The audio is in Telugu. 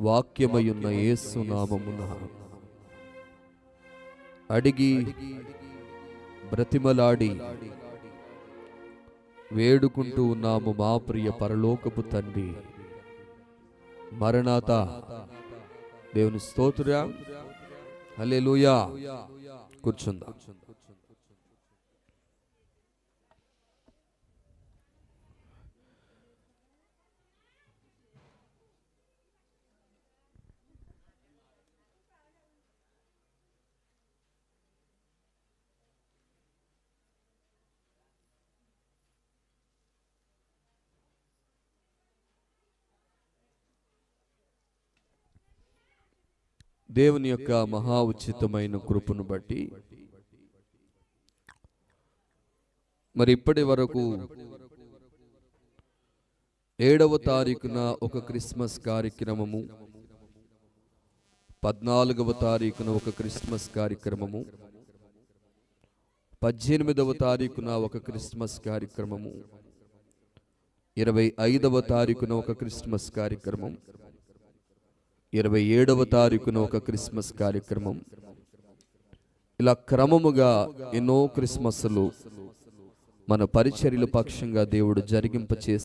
వాక్యమయున్న యేసు నామమున. అడిగి బ్రతిమలాడి వేడుకుంటూ ఉన్నాము మా ప్రియ పరలోకపు తండ్రి. మరణాత దేవుని స్తోత్ర. లూయా కూర్చుందా. దేవుని యొక్క మహా ఉచితమైన కృపను బట్టి. మరి ఇప్పటి వరకు ఏడవ తారీఖున ఒక క్రిస్మస్ కార్యక్రమము పద్నాలుగవ తారీఖున ఒక క్రిస్మస్ కార్యక్రమము పద్దెనిమిదవ తారీఖున ఒక క్రిస్మస్ కార్యక్రమము ఇరవై ఐదవ తారీఖున ఒక క్రిస్మస్ కార్యక్రమం ఇరవై ఏడవ తారీఖున ఒక క్రిస్మస్ కార్యక్రమం. ఇలా క్రమముగా ఎన్నో క్రిస్మస్లు మన పరిచర్యల పక్షంగా దేవుడు జరిగింప